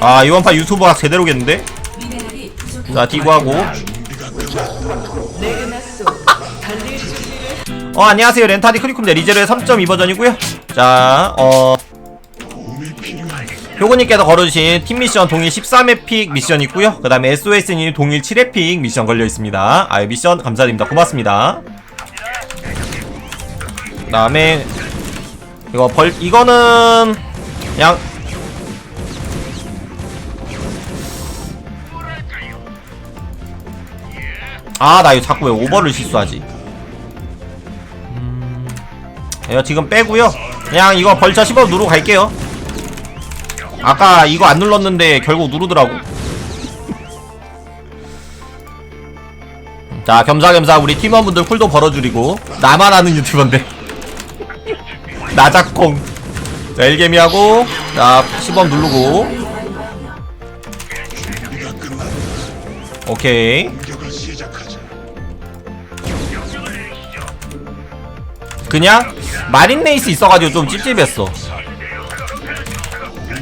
아 이번 판 유튜버가 제대로겠는데? 자 디고하고. 어 안녕하세요. 렌타디 크리콤대 리제르의 3.2 버전이고요. 자어. 효고님께서 걸어주신 팀 미션 동일 13회픽 미션 있고요. 그 다음에 SOS님 동일 7회픽 미션 걸려있습니다. 아 미션 감사드립니다. 고맙습니다. 그 다음에 이거 벌 이거는 그냥 아 나 이거 자꾸 왜 오버를 실수하지? 음, 이거 지금 빼고요. 그냥 이거 벌처 10원 누르고 갈게요. 아까 이거 안 눌렀는데 결국 누르더라고. 자 겸사겸사 우리 팀원분들 쿨도 벌어주리고 나만 아는 유튜버인데. 나작콩 자 일개미하고 자 10원 누르고. 오케이 그냥 마린 레이스 있어가지고 좀 찝찝했어.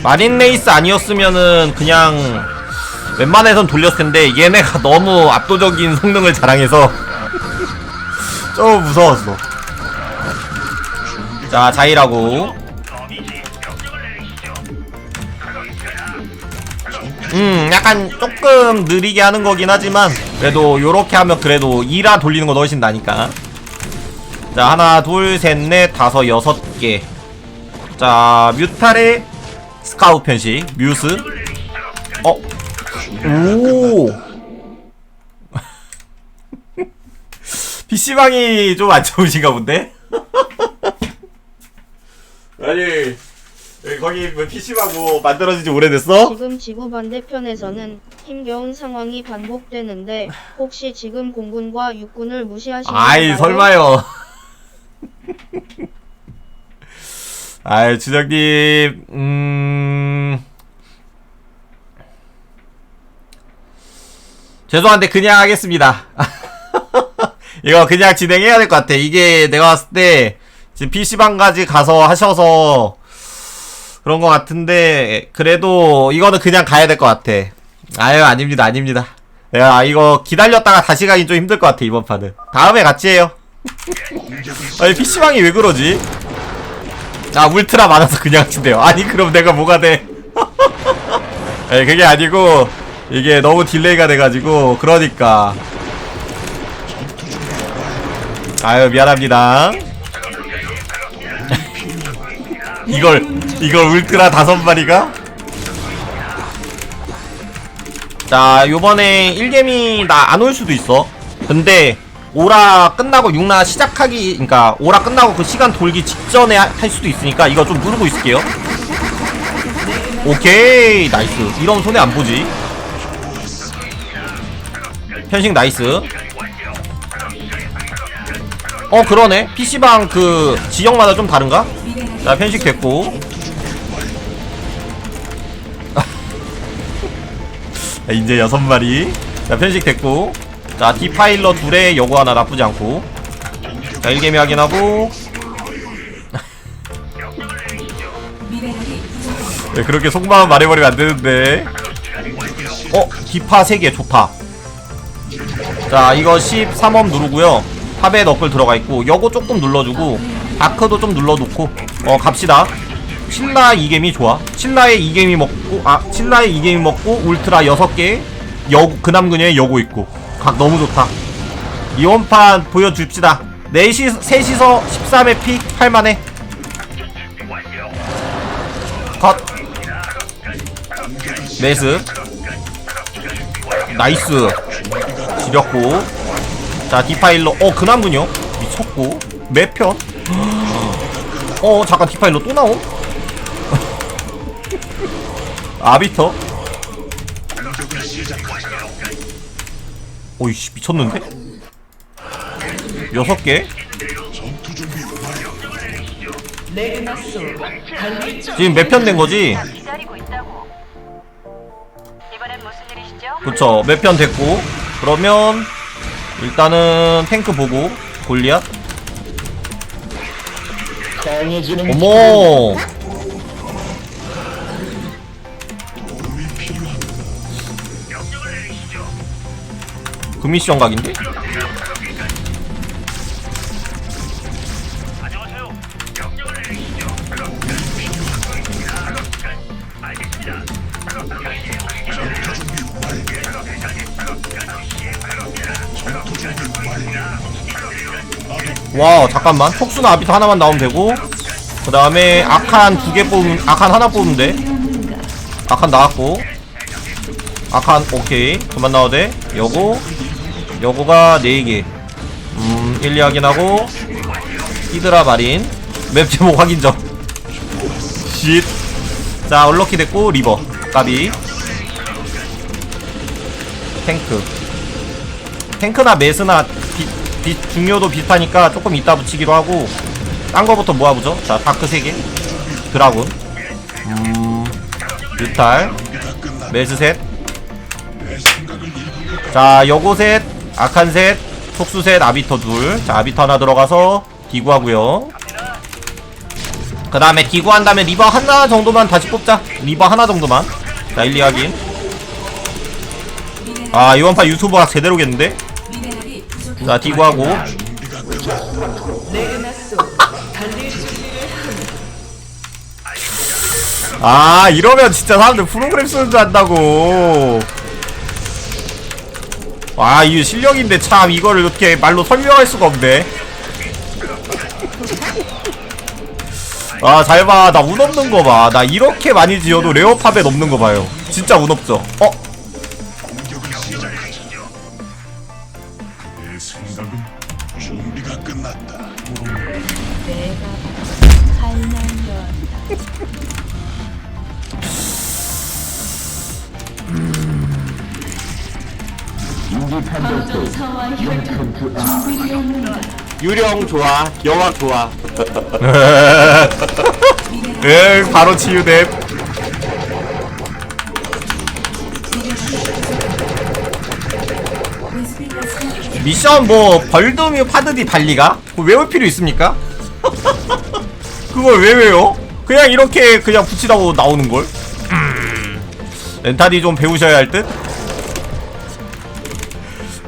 마린 레이스 아니었으면은 그냥 웬만해선 돌렸을 텐데 얘네가 너무 압도적인 성능을 자랑해서 좀 무서웠어. 자 자일하고. 음 약간 조금 느리게 하는 거긴 하지만 그래도 요렇게 하면 그래도 2라 돌리는 거 훨씬 나니까 자 하나 둘 셋 넷 다섯 여섯 개자 뮤탈의 스카우 편식 뮤스 어? 오 PC방이 좀 안 좋으신가 본데? 아니 거기 뭐 PC방 뭐 만들어진 지 오래됐어? 지금 지구 반대편에서는 힘겨운 상황이 반복되는데 혹시 지금 공군과 육군을 무시하시는 아이? 설마요 아이 주장님 음. 죄송한데 그냥 하겠습니다. 이거 그냥 진행해야 될 것 같아. 이게 내가 봤을 때 지금 PC방까지 가서 하셔서 그런 것 같은데 그래도 이거는 그냥 가야 될 것 같아. 아유 아닙니다 아닙니다. 야 이거 기다렸다가 다시 가긴 좀 힘들 것 같아 이번 판은. 다음에 같이 해요 아니 PC방이 왜 그러지? 아 울트라 많아서 그냥 하신대요. 아니 그럼 내가 뭐가 돼? 아니 그게 아니고 이게 너무 딜레이가 돼가지고 그러니까. 아유 미안합니다. 이걸 이걸 울트라 다섯 마리가? 자 요번에 1gem이 나안 올 수도 있어. 근데 오라 끝나고 6나 시작하기 그니까 오라 끝나고 그 시간 돌기 직전에 하- 할 수도 있으니까 이거 좀 누르고 있을게요. 오케이 나이스. 이러면 손해 안 보지. 편식 나이스. 어 그러네. PC방 그 지역마다 좀 다른가? 자 편식 됐고. 자, 이제 여섯 마리. 자 편식 됐고 자 디파일러 둘에 요거 하나 나쁘지 않고. 자 1개미 확인하고. 네, 그렇게 속마음 말해버리면 안되는데. 어 디파 3개 좋다 자 이거 13원 누르고요. 탑에 너클 들어가 있고 요거 조금 눌러주고 다크도 좀 눌러놓고. 어 갑시다. 신라 2개미 좋아. 신라의 2개미 먹고 아 신라의 2개미 먹고 울트라 6개 여 그남그녀의 여고 있고 각 너무 좋다. 이원판 보여줍시다. 4시, 3시서 13회 픽 할만해. 컷. 네스 나이스. 지렸고. 자 디파일러. 어 그남군요. 미쳤고. 매편. 어 잠깐 디파일러 또 나옴? 아비터 오이씨 미쳤는데? 여섯 개? 지금 몇 편 된 거지? 그쵸 몇 편 됐고. 그러면 일단은 탱크 보고 골리앗. 어머 금미션 각인데? 와 잠깐만. 톡수나 아비터 하나만 나오면 되고 그 다음에 아칸 두 개 뽑으면 아칸 하나 뽑으면 돼. 아칸 나왔고. 아칸 오케이. 그만 돼. 요거 요거가 4개 음 1, 2 확인하고 히드라 마린. 맵 제목 확인 점쉿자 얼럭키 됐고 리버. 까비. 탱크. 탱크나 메스나 비, 비, 중요도 비슷하니까 조금 이따 붙이기로 하고 딴 거부터 모아보죠. 자 다크 3개. 드라군. 음 뮤탈. 메스 셋. 자, 여고 셋, 아칸 셋, 속수 셋, 아비터 둘. 자, 아비터 하나 들어가서 디구하고요. 그 다음에 디구한 다음에 리버 하나 정도만 다시 뽑자. 리버 하나 정도만. 자, 1, 2 확인. 아, 이번 판 유튜버가 제대로겠는데? 자, 디구하고. 아, 이러면 진짜 사람들 프로그램 쓰는 줄 안다고. 와, 이거 실력인데 참 이거를 이렇게 말로 설명할 수가 없네. 아, 잘 봐. 나 운 없는 거 봐. 나 이렇게 많이 지어도 레어팝에 넘는 거 봐요. 진짜 운 없죠? 어? 좋아, 영화 좋아. 응, 바로 치유됨. 미션 뭐 벌드뮤 파드디 발리가? 그거 외울 필요 있습니까? 그걸 왜 외워? 그냥 이렇게 그냥 붙이라고 나오는걸? 음, 렌탈이 좀 배우셔야 할 듯?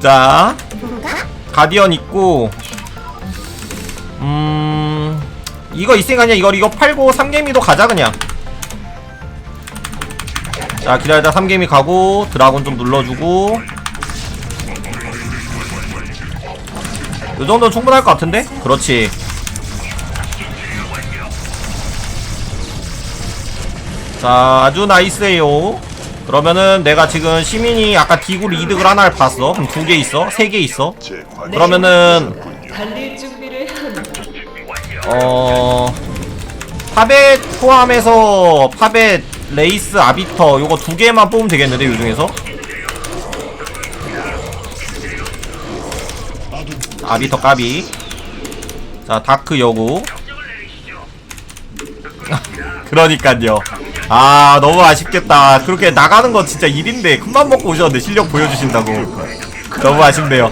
자 가디언 있고 음 이거 있으니까 그냥 이걸 이거 팔고 3개미도 가자 그냥. 자 기다리다 3개미 가고 드라곤 좀 눌러주고. 요 정도는 충분할 것 같은데? 그렇지. 자 아주 나이스에요. 그러면은 내가 지금 시민이 아까 디구를 이득을 하나를 봤어. 그럼 두 개 있어? 세 개 있어? 그러면은 어 파벳 포함해서 파벳 레이스 아비터 요거 두 개만 뽑으면 되겠는데 요 중에서? 아비터 까비. 자 다크 여고 그러니까요. 아 너무 아쉽겠다. 그렇게 나가는 건 진짜 일인데 큰맘 먹고 오셨는데 실력 보여주신다고. 너무 아쉽네요.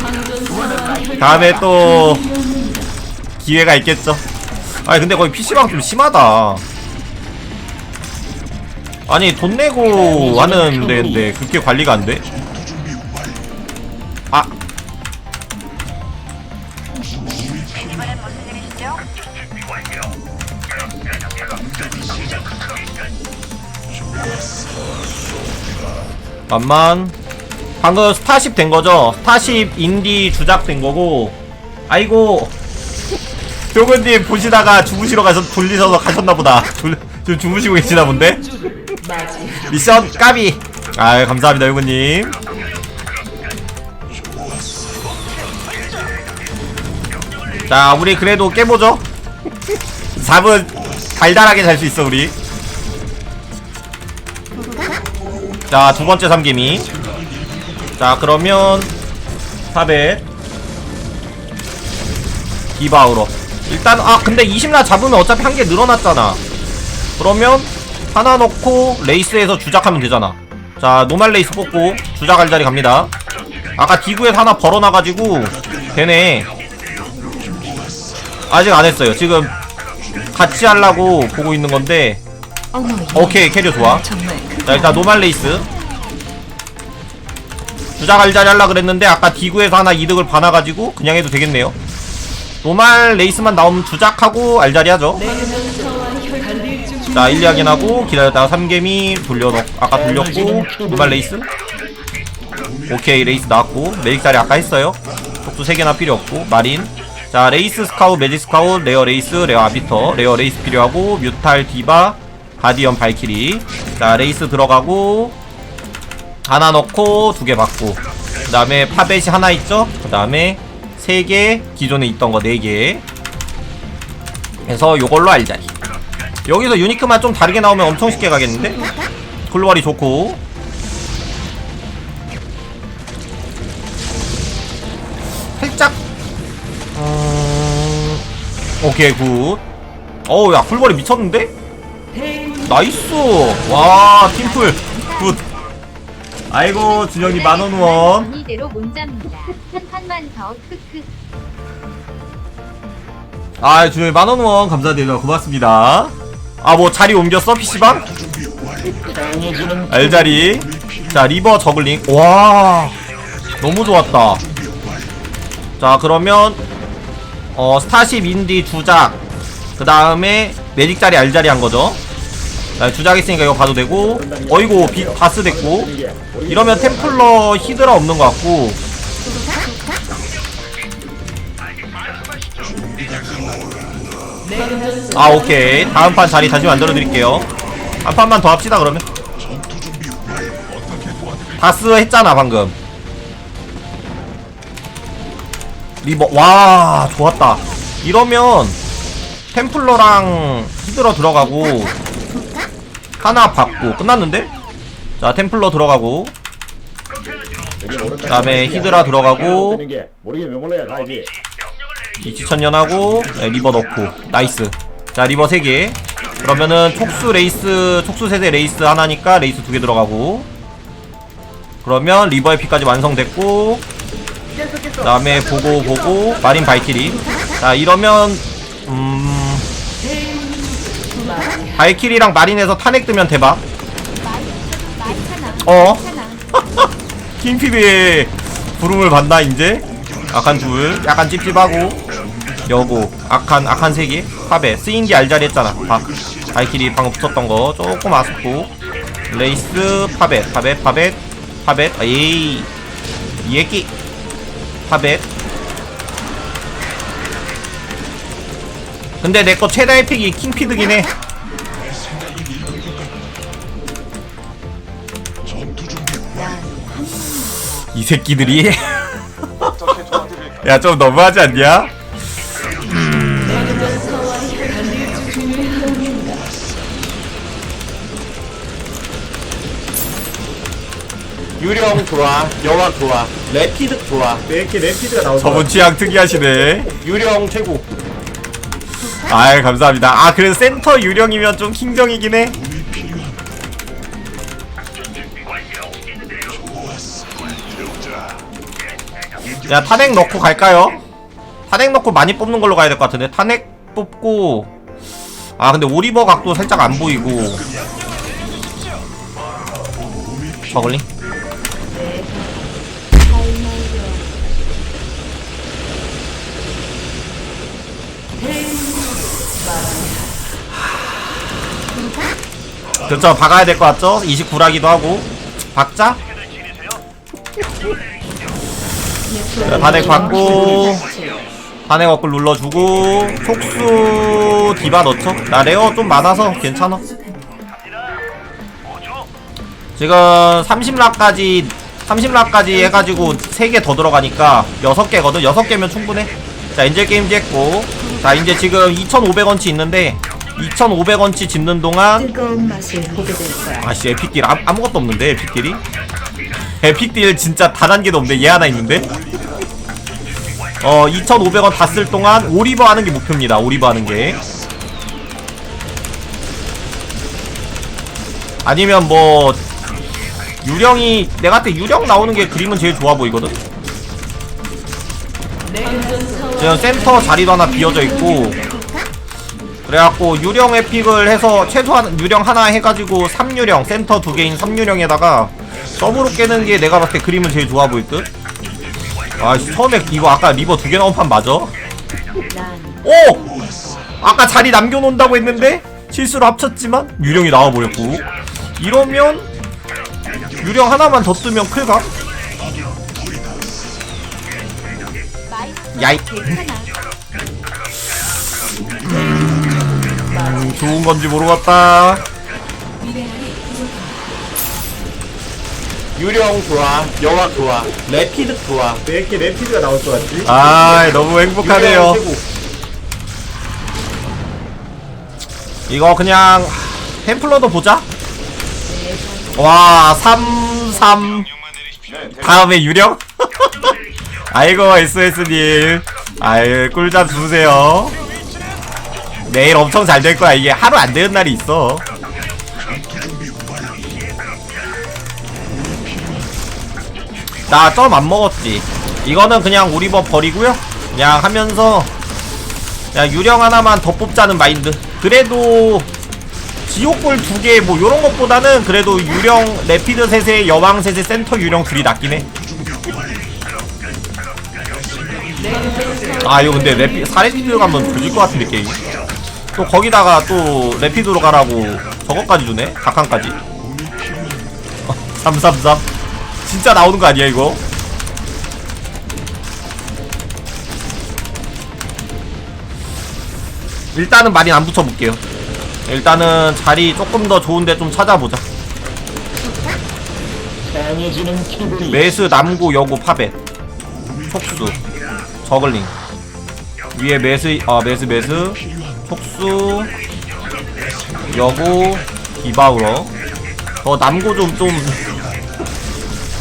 다음에 또 기회가 있겠죠 아니 근데 거기 PC방 좀 심하다 아니 돈 내고 하는 데인데 그렇게 관리가 안 돼? 아? 잠만 방금 스타쉽 된 거죠? 스타쉽 인디 주작 된 거고 아이고 교근님 보시다가 주무시러 가서 돌리셔서 가셨나 보다. 졸- 지금 주무시고 계시나 본데? 미션 까비. 아 감사합니다 교근님. 자 우리 그래도 깨보죠? 4분 달달하게 잘 수 있어 우리. 자, 두 번째 삼개미. 자, 그러면 탑에 디바우로. 일단 아, 근데 20나 잡으면 어차피 한 개 늘어났잖아. 그러면 하나 넣고 레이스에서 주작하면 되잖아. 자, 노말 레이스 뽑고 주작할 자리 갑니다. 아까 디구에서 하나 벌어놔가지고 되네. 아직 안 했어요. 지금 같이 하려고 보고 있는 건데 오케이 캐리어 좋아 자 일단 노말 레이스 주작 알자리 하려 그랬는데 아까 디구에서 하나 이득을 봐놔가지고 그냥 해도 되겠네요 노말 레이스만 나오면 주작하고 알자리 하죠. 자 1, 2 확인하고 기다렸다가 3개미 돌려놓 아까 돌렸고 노말 레이스. 오케이 레이스 나왔고 매직자리 아까 했어요. 속도 3개나 필요 없고 마린. 자 레이스 스카웃 매직 스카웃 레어 레이스 레어 아비터. 레어 레이스 필요하고 뮤탈 디바 가디언 발키리. 자 레이스 들어가고 하나 넣고 두 개 받고. 그 다음에 파벳이 하나 있죠? 그 다음에 세개 기존에 있던 거네 개. 해서 요걸로 알자리. 여기서 유니크만 좀 다르게 나오면 엄청 쉽게 가겠는데? 글로벌이 좋고. 살짝 음... 오케이 굿. 어우 야 풀벌이 미쳤는데? 나이스! 와굿 아이고 준영이 만원 후원. 이대로 못 잡니다. 한 판만 더 크크. 아 준영이 만원 후원 감사드려요 고맙습니다. 아 뭐 자리 옮겼어 PC방? 알자리. 자 리버 저글링. 와 너무 좋았다. 자 그러면 어 스타쉽 인디 주작 그 다음에 매직 자리 알자리 한 거죠 자 주작 있으니까 이거 봐도 되고. 어이구 비, 바스 됐고. 이러면 템플러 히드라 없는 것 같고. 아 오케이. 다음 판 자리 다시 만들어 드릴게요. 한 판만 더 합시다 그러면? 다스 했잖아 방금. 리버 와 좋았다. 이러면 템플러랑 히드러 들어가고 하나 받고 끝났는데? 자 템플러 들어가고. 그 다음에 히드라 들어가고. 이치천년하고 네, 리버 넣고. 나이스. 자 리버 3개. 그러면은 촉수 레이스 촉수 세대 레이스 하나니까 레이스 두 개 들어가고. 그러면 리버의 피까지 완성됐고. 그 다음에 보고 보고. 마린 발키리. 자 이러면 음 발키리랑 마린에서 탄핵 뜨면 대박. 어? 킹피비의 부름을 받나 이제? 악한 둘. 약간 찝찝하고. 여고. 악한 악한 세개 파베 쓰인디 알자리 했잖아. 박 발키리 방금 붙었던 거 조금 아쉽고. 레이스 파벳 파벳 파벳 파벳 에이. 이 얘기. 파벳 근데 내 거 최다 에픽이 킹피드긴 해 이 새끼들이? 야좀 너무하지 않냐? 유령 좋아 여왕 좋아 레피드 좋아. 왜 이렇게 레피드가 나오죠? 저분 취향 특이하시네. 유령 최고. 아이 감사합니다. 아 그래도 센터 유령이면 좀 킹정이긴 해 야 탄핵 넣고 갈까요? 탄핵 넣고 많이 뽑는 걸로 가야 될 것 같은데 탄핵 뽑고 아 근데 오리버 각도 살짝 안 보이고 저글링 그렇죠 박아야 될 것 같죠? 29라기도 하고 박자? 자, 탄핵 받고 탄핵 어글 눌러주고 촉수 디바 넣죠? 나 레어 좀 많아서 괜찮아. 지금 30락까지 30락까지 해가지고 3개 더 들어가니까 6개거든? 6개면 충분해. 자 인제 게임즈 했고. 자 이제 지금 2500원치 있는데 2500원치 짓는 동안 아씨 에픽딜 아, 아무것도 없는데 에픽딜이? 에픽딜 진짜 단한 개도 없는데 얘 하나 있는데 어 2,500원 다 쓸 동안 오리버 하는 게 목표입니다. 오리버 하는 게. 아니면 뭐 유령이 내가 때 유령 나오는 게 그림은 제일 좋아 보이거든. 지금 센터 자리도 하나 비어져 있고 그래갖고 유령 에픽을 해서 최소한 유령 하나 해가지고 3유령 센터 두 개인 3유령에다가 서브로 깨는 게 내가 봤을 때 그림은 제일 좋아 보일 듯? 아, 씨, 처음에 이거 아까 리버 두 개 나온 판 맞아? 오! 아까 자리 남겨놓는다고 했는데 실수로 합쳤지만 유령이 나와버렸고 이러면 유령 하나만 더 뜨면 클각? 야이 음, 좋은 건지 모르겠다 유령 좋아 여왕 좋아 레피드 좋아 왜 이렇게 레피드가 나올 것 같지? 아 너무 행복하네요. 유령 최고. 이거 그냥 템플러도 보자. 와 3, 3 다음에 유령? 아이고 SS님. 아유 꿀잠 주무세요. 내일 엄청 잘 될 거야. 이게 하루 안 되는 날이 있어 나 점 안 먹었지 이거는 그냥 우리버 버리고요 그냥 하면서 야 유령 하나만 더 뽑자는 마인드 그래도 지옥불 두개 뭐 요런 것보다는 그래도 유령 레피드 셋에 여왕 셋에 센터 유령 둘이 낫긴 해. 아 이거 근데 레피 사레피드 가면 조질 것 같은데 게임. 또 거기다가 또 레피드로 가라고 저거까지 주네 각한까지. 333 진짜 나오는 거 아니야 이거? 일단은 많이 안 붙여볼게요. 일단은 자리 조금 더 좋은데 좀 찾아보자. 매스, 남구, 여구, 파벳, 촉수, 저글링. 위에 매스, 아 매스, 매스, 촉수, 여구, 디바우러. 더 남구 좀좀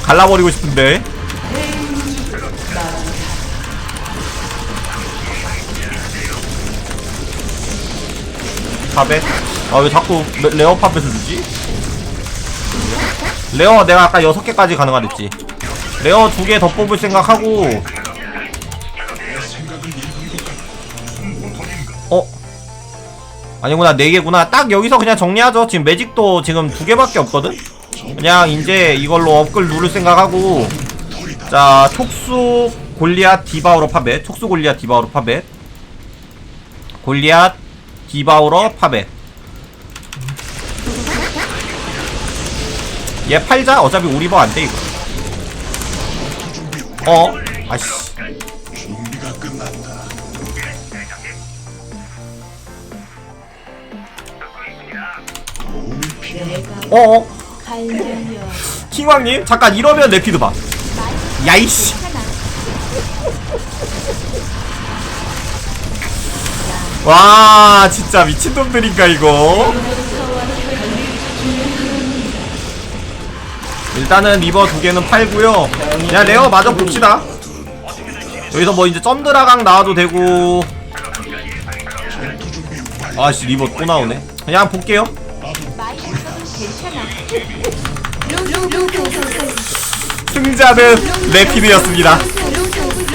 갈라버리고 싶은데. 파벳? 아왜 자꾸 레- 레어 파벳을 주지? 레어 내가 아까 6개까지 가능하랬지 레어 두개더 뽑을 생각하고 어? 아니구나 4개구나 딱 여기서 그냥 정리하죠 지금 매직도 지금 두 개밖에 없거든? 그냥 이제 이걸로 업글 누를 생각하고 자 촉수 골리앗 디바우로 파벳 촉수 골리앗 디바우로 파벳. 골리앗 디바우러 파벳. 얘 팔자? 어차피 우리 버 안돼 이거. 어? 아씨. 어어 킹왕님 잠깐 이러면 레피드 봐. 야이씨. 와 진짜 미친놈들인가 이거? 일단은 리버 두 개는 팔고요. 야 레어 마저 봅시다. 여기서 뭐 이제 점드라강 나와도 되고. 아씨 리버 또 나오네. 그냥 볼게요 승자는 레피드였습니다.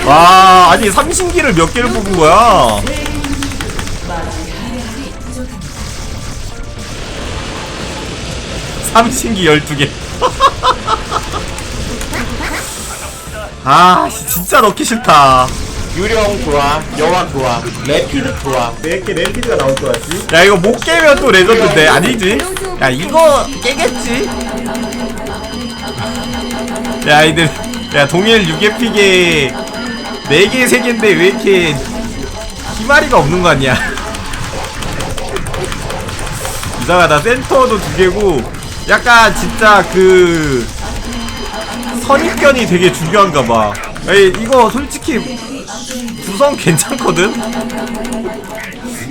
와, 아니 삼신기를 몇 개를 뽑은 거야? 삼신기 12개. 아, 씨, 진짜 넣기 싫다. 유령 좋아 여왕 좋아 레피드 좋아 왜 이렇게 레피드가 나올 것 같지? 야, 이거 못 깨면 또 레전드인데. 아니지? 야, 이거 깨겠지? 야, 이들. 야, 동일 6개 픽에 4개, 3개인데 왜 이렇게 희마리가 없는 거 아니야? 이상하다. 센터도 두 개고, 약간 진짜 그, 선입견이 되게 중요한가 봐. 에이, 이거 솔직히 구성 괜찮거든?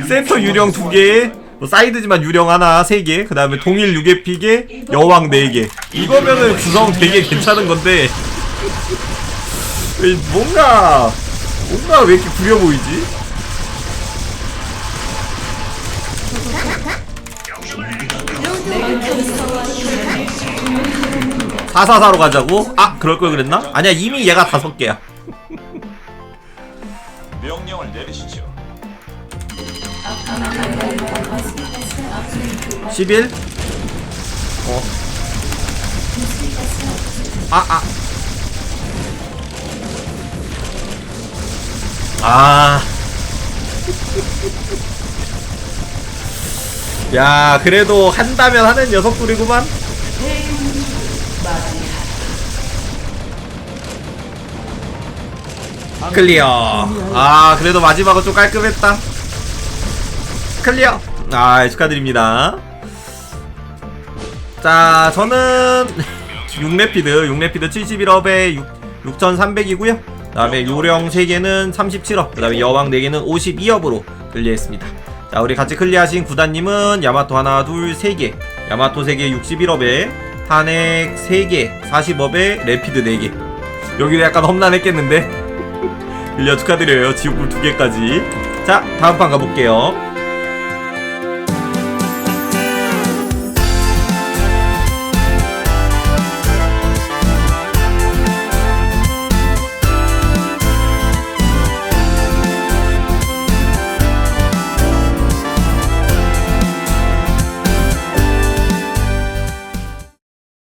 센터 유령 두 개에 뭐 사이드지만 유령 하나 세 개, 그 다음에 동일 6개 픽에 여왕 네 개. 이거면은 구성 되게 괜찮은 건데 왜 뭔가 뭔가 왜 이렇게 구려 보이지? 사사사로 가자고? 아 그럴 걸 그랬나? 아니야 이미 얘가 다섯 개야. 명령을 내리시죠. 11 어. 아, 아. 아. 야, 그래도 한다면 하는 녀석들이구만. 클리어. 아, 그래도 마지막은 좀 깔끔했다. 클리어. 아, 축하드립니다. 자, 저는 6레피드, 6레피드 71업에 6,300이고요. 그 다음에 요령 3개는 37업, 그 다음에 여왕 4개는 52업으로 클리어했습니다. 자, 우리 같이 클리어하신 구단님은 야마토 하나, 둘, 3개, 야마토 3개 61업에 탄핵 3개, 40업에 레피드 4개. 여기도 약간 험난했겠는데? 클리어 축하드려요. 지옥불 2개까지. 자, 다음 판 가볼게요.